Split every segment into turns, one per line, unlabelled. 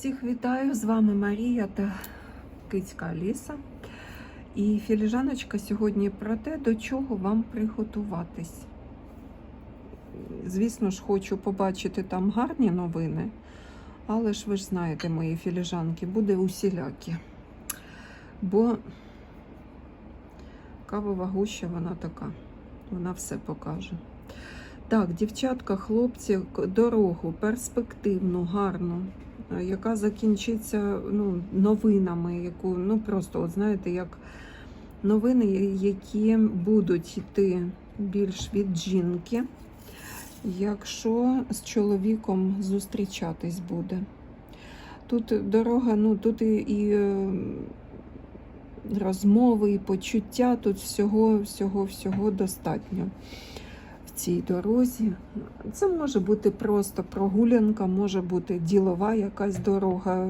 Всіх вітаю! З вами Марія та Кицька Аліса. І філіжаночка сьогодні про те, до чого вам приготуватись. Звісно ж, хочу побачити там гарні новини, але ж ви ж знаєте, мої філіжанки, буде усілякі. Бо кавова гуща вона така, вона все покаже. Так, дівчатка, хлопці, дорогу перспективну, гарну, яка закінчиться ну, новинами, яку, ну просто, от знаєте, як новини, які будуть йти більш від жінки, якщо з чоловіком зустрічатись буде. Тут дорога, ну тут і, і е, розмови, і почуття, тут всього, всього, всього достатньо цій дорозі. Це може бути просто прогулянка, може бути ділова якась дорога.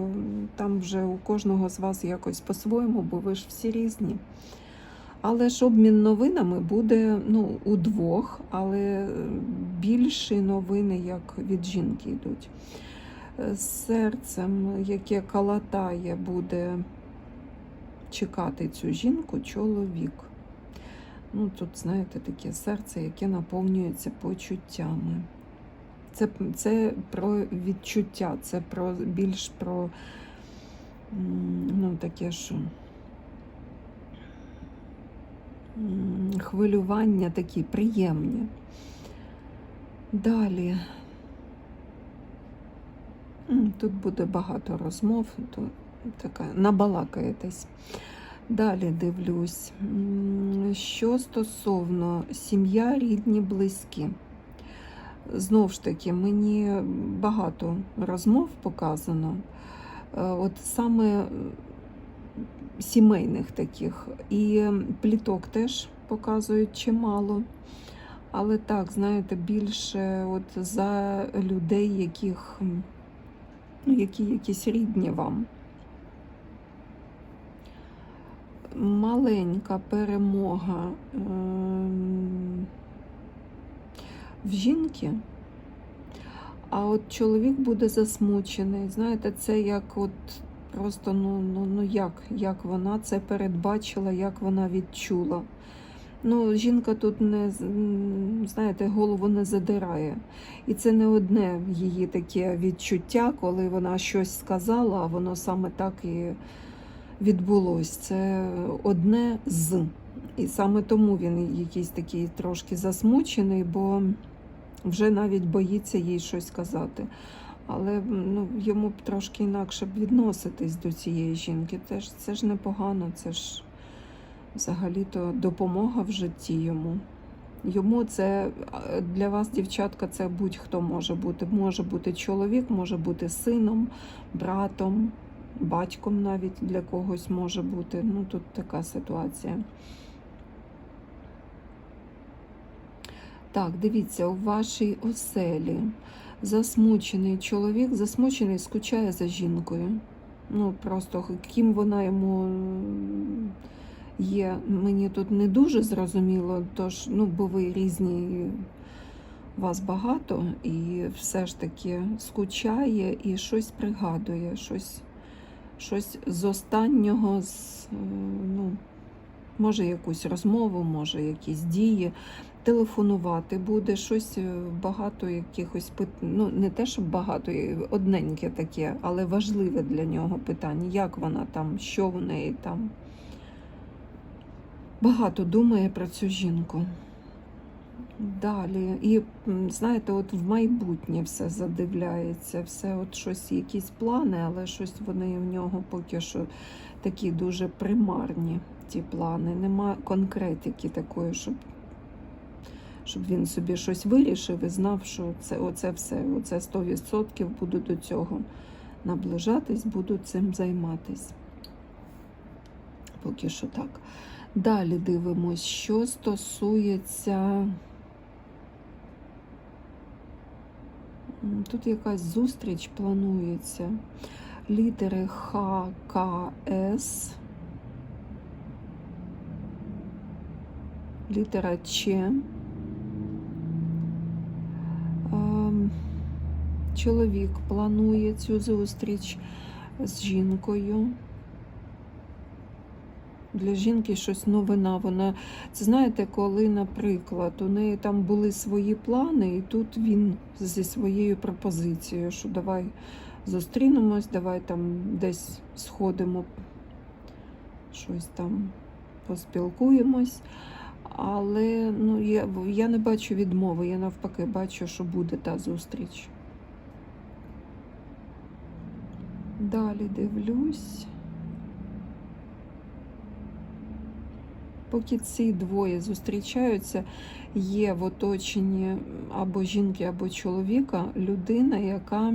Там вже у кожного з вас якось по-своєму, бо ви ж всі різні. Але ж обмін новинами буде ну, у двох, але більші новини, як від жінки йдуть. З серцем, яке калатає, буде чекати цю жінку чоловік. Ну, тут, знаєте, таке серце, яке наповнюється почуттями. Це, це про відчуття, це про більш про ну, таке, що хвилювання такі приємні. Далі. Тут буде багато розмов, то така набалакаєтесь. Далі дивлюсь, що стосовно сім'я, рідні, близькі. Знову ж таки, мені багато розмов показано. Е, От саме е, сімейних таких. І пліток теж показують чимало. Але так, знаєте, більше от за людей, яких, ну, які якісь рідні вам. Маленька перемога ем, в жінки, а от чоловік буде засмучений. Знаєте, це як от просто ну, ну, ну як, як вона це передбачила, як вона відчула. Ну, жінка тут не знаєте, голову не задирає. І це не одне її таке відчуття, коли вона щось сказала, а воно саме так і відбулось. Це одне з. І саме тому він якийсь такий трошки засмучений, бо вже навіть боїться їй щось сказати. Але ну, йому б трошки інакше б відноситись до цієї жінки. Це ж, це ж непогано, це ж взагалі-то допомога в житті йому. Йому це для вас, дівчатка, це будь-хто може бути. Може бути чоловік, може бути сином, братом, батьком навіть для когось може бути. Ну, тут така ситуація. Так, дивіться, у вашій оселі засмучений чоловік, засмучений, скучає за жінкою. Ну, просто ким вона йому є, мені тут не дуже зрозуміло, тож, ну, бо ви різні, вас багато, і все ж таки скучає і щось пригадує, щось щось з останнього, з, е, ну, може якусь розмову, може якісь дії. Телефонувати буде щось е, багато якихось пит... ну не те, щоб багато, е, одненьке таке, але важливе для нього питання. Як вона там, що в неї там. Багато думає про цю жінку. Далі. І знаєте, от в майбутнє все задивляється, все от щось, якісь плани, але щось вони в нього поки що такі дуже примарні, ті плани. Нема конкретики такої, щоб, щоб він собі щось вирішив і знав, що це оце все, оце 100% буду до цього наближатись, буду цим займатись. Поки що так. Далі дивимось, що стосується. Тут якась зустріч планується. Літери Х. Літера Ч. Ем, чоловік планує цю зустріч з жінкою. Для жінки щось новина. Вона це знаєте, коли, наприклад, у неї там були свої плани, і тут він зі своєю пропозицією, що давай зустрінемось, давай там десь сходимо, щось там поспілкуємось. Але ну, я, я не бачу відмови, я навпаки бачу, що буде та зустріч. Далі дивлюсь. Поки ці двоє зустрічаються, є в оточенні або жінки, або чоловіка людина, яка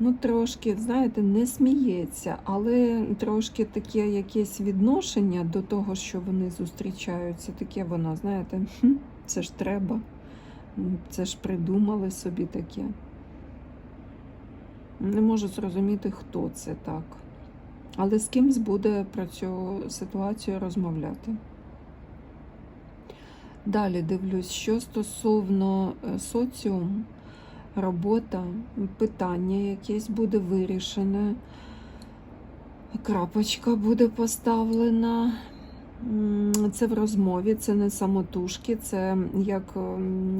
ну, трошки, знаєте, не сміється, але трошки таке якесь відношення до того, що вони зустрічаються. Таке воно, знаєте, «Хм, це ж треба, це ж придумали собі таке. Не можу зрозуміти, хто це так. Але з кимсь буде про цю ситуацію розмовляти. Далі дивлюсь, що стосовно е, соціуму, робота, питання якесь буде вирішене, крапочка буде поставлена. Це в розмові, це не самотужки, це як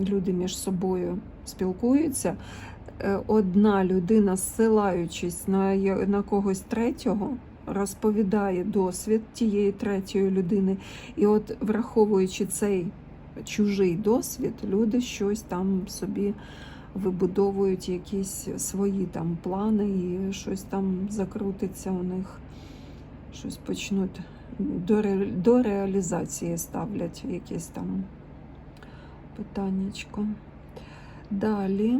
люди між собою спілкуються. Е, Одна людина, зсилаючись на, на когось третього, розповідає досвід тієї третьої людини. І от, враховуючи цей чужий досвід, люди щось там собі вибудовують якісь свої там плани, і щось там закрутиться у них, щось почнуть до, ре- до реалізації ставлять якесь там питаннячко. Далі.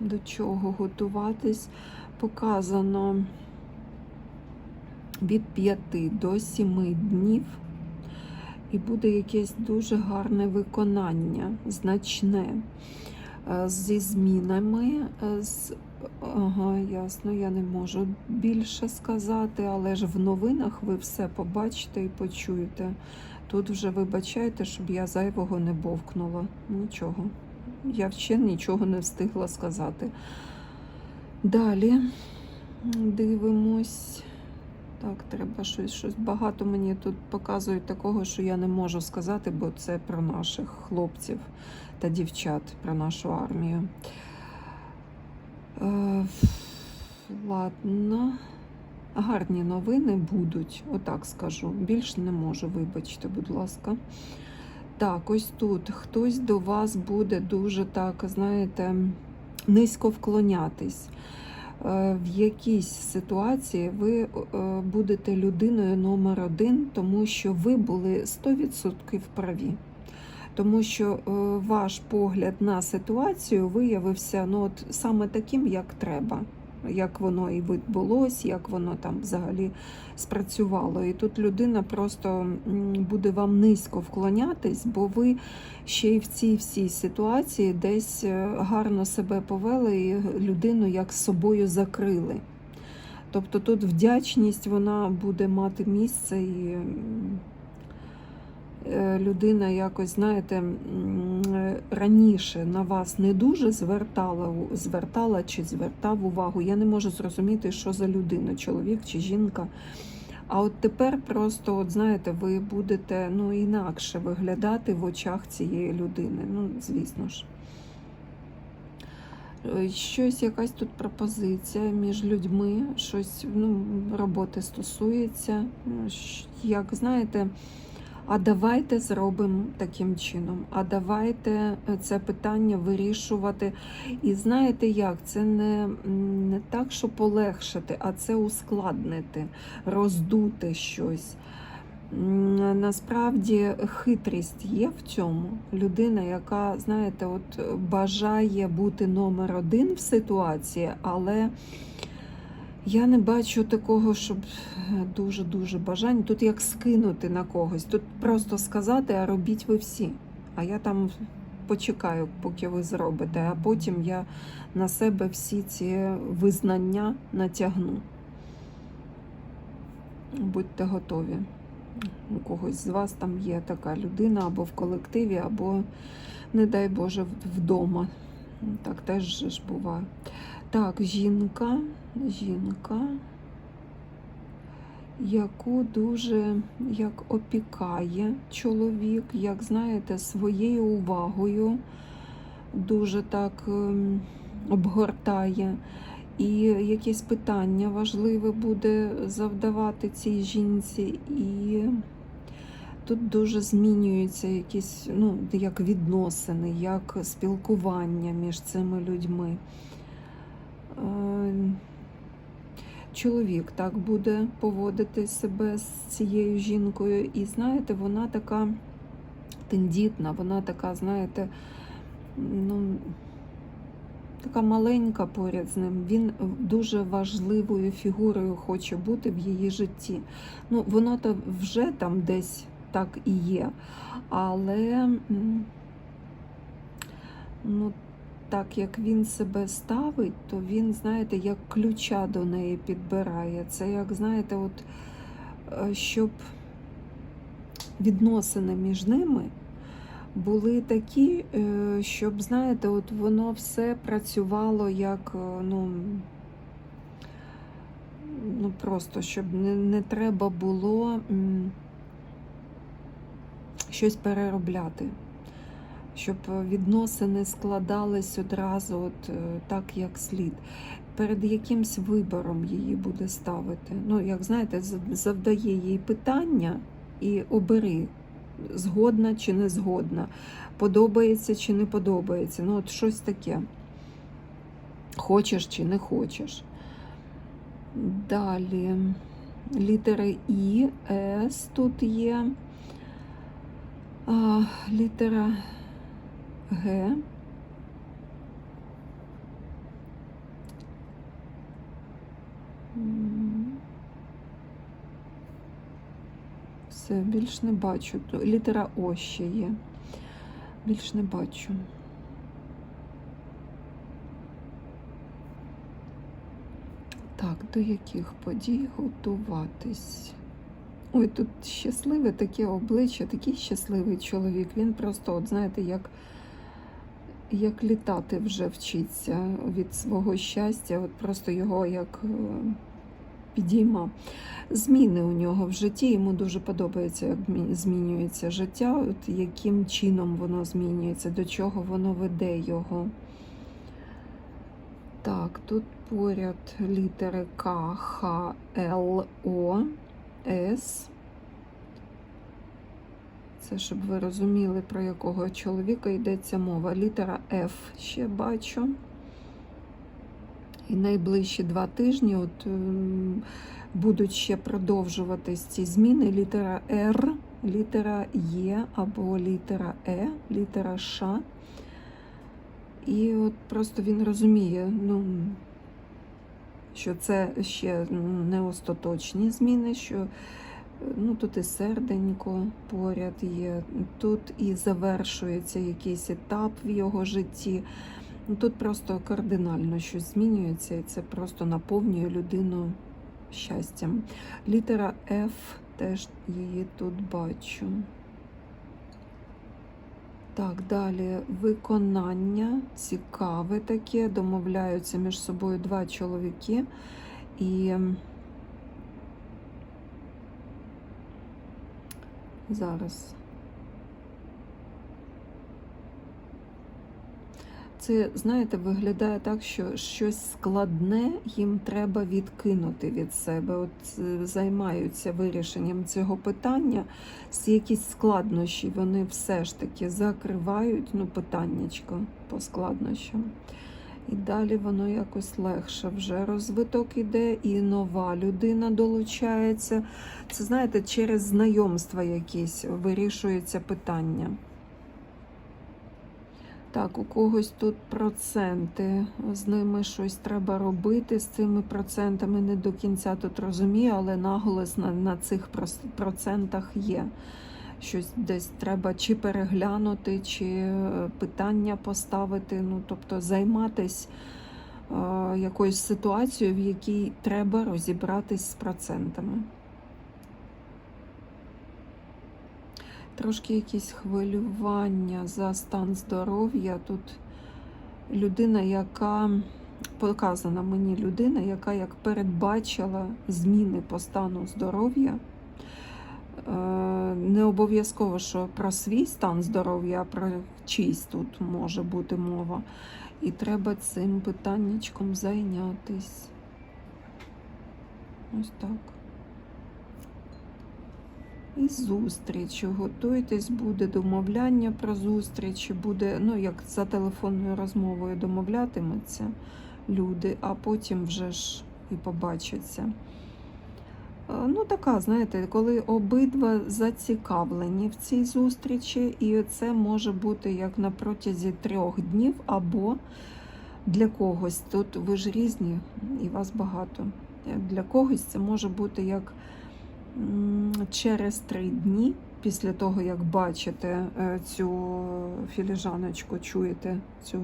До чого готуватись показано від 5 до 7 днів, і буде якесь дуже гарне виконання, значне, е, зі змінами. е, З... Ага, ясно, я не можу більше сказати, але ж в новинах ви все побачите і почуєте. Тут вже вибачайте, щоб я зайвого не бовкнула. Нічого. Я ще нічого не встигла сказати. Далі дивимось. Так, треба щось, щось багато мені тут показують такого, що я не можу сказати, бо це про наших хлопців та дівчат, про нашу армію. Е, ладно. Гарні новини будуть, отак скажу. Більш не можу, вибачте, будь ласка. Так, ось тут хтось до вас буде дуже так, знаєте, низько вклонятись. Е, В якійсь ситуації ви е, будете людиною номер один, тому що ви були 100% праві. Тому що е, ваш погляд на ситуацію виявився ну, от, саме таким, як треба, як воно і відбулось, як воно там взагалі спрацювало. І тут людина просто буде вам низько вклонятись, бо ви ще й в цій всій ситуації десь е, гарно себе повели і людину як з собою закрили. Тобто тут вдячність вона буде мати місце і людина якось, знаєте, е, раніше на вас не дуже звертала, звертала чи звертав увагу. Я не можу зрозуміти, що за людина, чоловік чи жінка. А от тепер просто, от знаєте, ви будете ну, інакше виглядати в очах цієї людини. Ну, звісно ж. Е, Щось, якась тут пропозиція між людьми, щось ну, роботи стосується. Як знаєте, а давайте зробимо таким чином. А давайте е, це питання вирішувати. І знаєте як? Це не, не так, що полегшити, а це ускладнити, роздути щось. Насправді хитрість є в цьому. Людина, яка, знаєте, от бажає бути номер один в ситуації, але я не бачу такого, щоб е, дуже-дуже бажання. Тут як скинути на когось. Тут просто сказати, а робіть ви всі. А я там почекаю, поки ви зробите, а потім я на себе всі ці визнання натягну. Будьте готові. у когось з вас там є така людина або в колективі, або, не дай Боже, вдома. Так теж ж буває. Так, жінка, жінка, яку дуже як опікає чоловік, як знаєте, своєю увагою дуже так ем, обгортає. І якесь питання важливе буде завдавати цій жінці, і тут дуже змінюються якісь ну, як відносини, як спілкування між цими людьми. Е, Чоловік так буде поводити себе з цією жінкою, і знаєте, вона така тендітна, вона така, знаєте, ну, така маленька поряд з ним. Він дуже важливою фігурою хоче бути в її житті. Ну, воно то вже там десь так і є. Але ну, так як він себе ставить, то він, знаєте, як ключа до неї підбирає. Це як, знаєте, от е, щоб відносини між ними були такі, е, щоб, знаєте, от воно все працювало як, е, ну, ну просто, щоб не, не треба було щось переробляти. Щоб відносини складались одразу от, е, так, як слід. Перед якимсь вибором її буде ставити. Ну, як знаєте, завдає їй питання і обери, згодна чи не згодна, подобається чи не подобається. Ну, от щось таке. Хочеш чи не хочеш. Далі літери І, С тут є. А, літера Г. Все, більш не бачу. Літера О ще є. Більш не бачу. Так, до яких подій готуватись? Ой, тут щасливе таке обличчя, такий щасливий чоловік. Він просто, от знаєте, як, як літати вже вчиться від свого щастя, от просто його як е, підійма. Зміни у нього в житті, йому дуже подобається, як змінюється життя, от яким чином воно змінюється, до чого воно веде його. Так, тут поряд літери К, Х, Л, О, С. Це щоб ви розуміли, про якого чоловіка йдеться мова. Літера Ф ще бачу. І найближчі два тижні от, ем, будуть ще продовжуватись ці зміни. Літера Р, літера Є або літера Е, літера Ш. І от просто він розуміє, ну, що це ще не остаточні зміни, що ну, тут і серденько поряд є, тут і завершується якийсь етап в його житті. Ну, Тут просто кардинально щось змінюється, і це просто наповнює людину щастям. Літера F теж її тут бачу. Так, далі виконання цікаве таке. Домовляються між собою два чоловіки. І зараз. Це, знаєте, виглядає так, що щось складне їм треба відкинути від себе. От е, займаються вирішенням цього питання. Якісь складнощі вони все ж таки закривають ну, питаннячко по складнощам. І далі воно якось легше вже розвиток іде, і нова людина долучається. Це, знаєте, через знайомства якісь вирішується питання. Так, у когось тут проценти, з ними щось треба робити з цими процентами. Не до кінця тут розумію, але наголос на, на цих процентах є. Щось десь треба чи переглянути, чи е, питання поставити, ну тобто займатись е, якоюсь ситуацією, в якій треба розібратись з процентами. трошки якісь хвилювання за стан здоров'я. Тут людина, яка показана мені людина, яка як передбачила зміни по стану здоров'я. Е, Не обов'язково, що про свій стан здоров'я, а про чийсь тут може бути мова. І треба цим питаннячком зайнятись. Ось так. І зустріч. Готуйтесь, буде домовляння про зустріч, буде, ну, як за телефонною розмовою домовлятимуться люди, а потім вже ж і побачаться. Е, Ну, така, знаєте, коли обидва зацікавлені в цій зустрічі, і це може бути як на протязі трьох днів, або для когось. Тут ви ж різні і вас багато. Для когось це може бути як через три дні, після того, як бачите е, цю філіжаночку, чуєте цю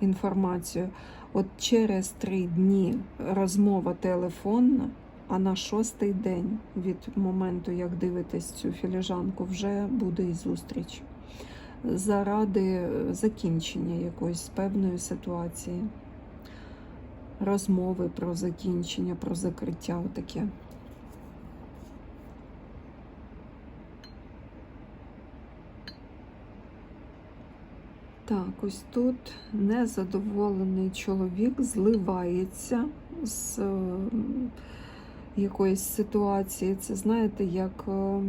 інформацію. От через три дні розмова телефонна, а на шостий день від моменту, як дивитесь цю філіжанку, вже буде і зустріч заради закінчення якоїсь певної ситуації, розмови про закінчення, про закриття. Отаке. Так, ось тут незадоволений чоловік зливається з якоїсь ситуації. Це знаєте, як е,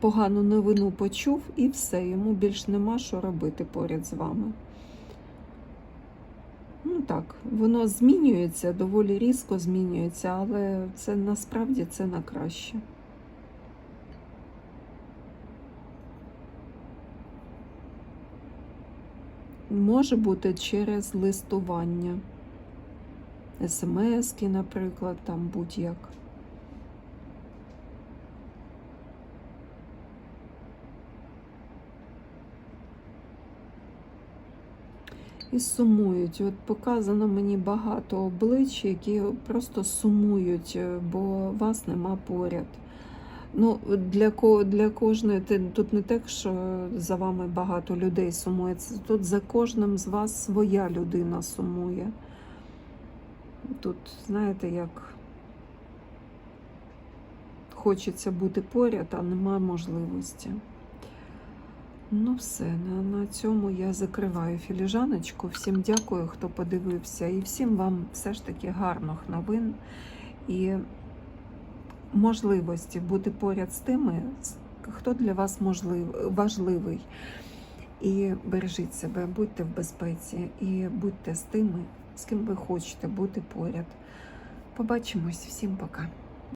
погану новину почув і все, йому більш нема що робити поряд з вами. Ну так, воно змінюється, доволі різко змінюється, але це насправді це на краще. Може бути через листування, смски, наприклад, там будь-як. І сумують. От показано мені багато облич, які просто сумують, е, бо вас нема поряд. Ну, для для кожної тут не так, що за вами багато людей сумує. Тут за кожним з вас своя людина сумує. Тут, знаєте, як хочеться бути поряд, а немає можливості. Ну, все, на, на цьому я закриваю філіжаночку. Всім дякую, хто подивився, і всім вам все ж таки гарних новин і можливості бути поряд з тими, хто для вас можлив, важливий. І бережіть себе, будьте в безпеці і будьте з тими, з ким ви хочете бути поряд. Побачимось, всім пока.